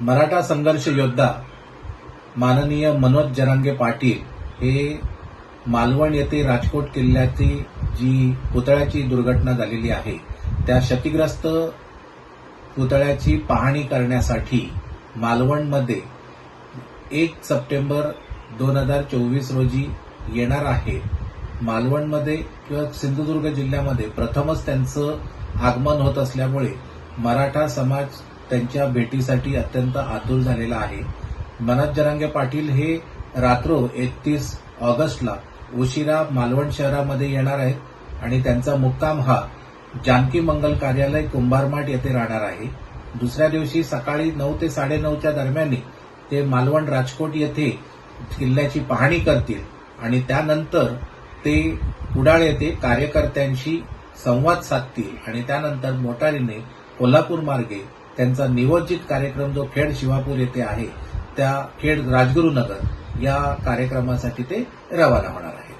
मराठा संघर्ष योद्धा माननीय मनोज जरांगे पाटील हे मालवण येथे राजकोट किल्ल्याची जी पुतळ्याची दुर्घटना झालेली आहे त्या क्षतिग्रस्त पुतळ्याची पाहणी करण्यासाठी मालवणमध्ये एक सप्टेंबर दोन हजार चोवीस रोजी येणार आहे. मालवणमध्ये किंवा सिंधुदुर्ग जिल्ह्यामध्ये प्रथमच त्यांचं आगमन होत असल्यामुळे मराठा समाज त्यांच्या भेटीसाठी अत्यंत आतुर झालेला आहे. मनोज जरांगे पाटील हे रात्रो एकतीस ऑगस्टला उशिरा मालवण शहरामध्ये येणार आहेत आणि त्यांचा मुक्काम हा जानकी मंगल कार्यालय कुंभारमाठ येथे राहणार आहे. दुसऱ्या दिवशी सकाळी नऊ ते साडेनऊच्या दरम्यान ते मालवण राजकोट येथे किल्ल्याची पाहणी करतील आणि त्यानंतर ते कुडाळ येथे कार्यकर्त्यांशी संवाद साधतील आणि त्यानंतर मोटारीने कोल्हापूर मार्गे त्यांचा नियोजित कार्यक्रम जो खेड शिवापूर येथे आहे त्या खेड राजगुरुनगर या कार्यक्रमासाठी ते रवाना होणार आहे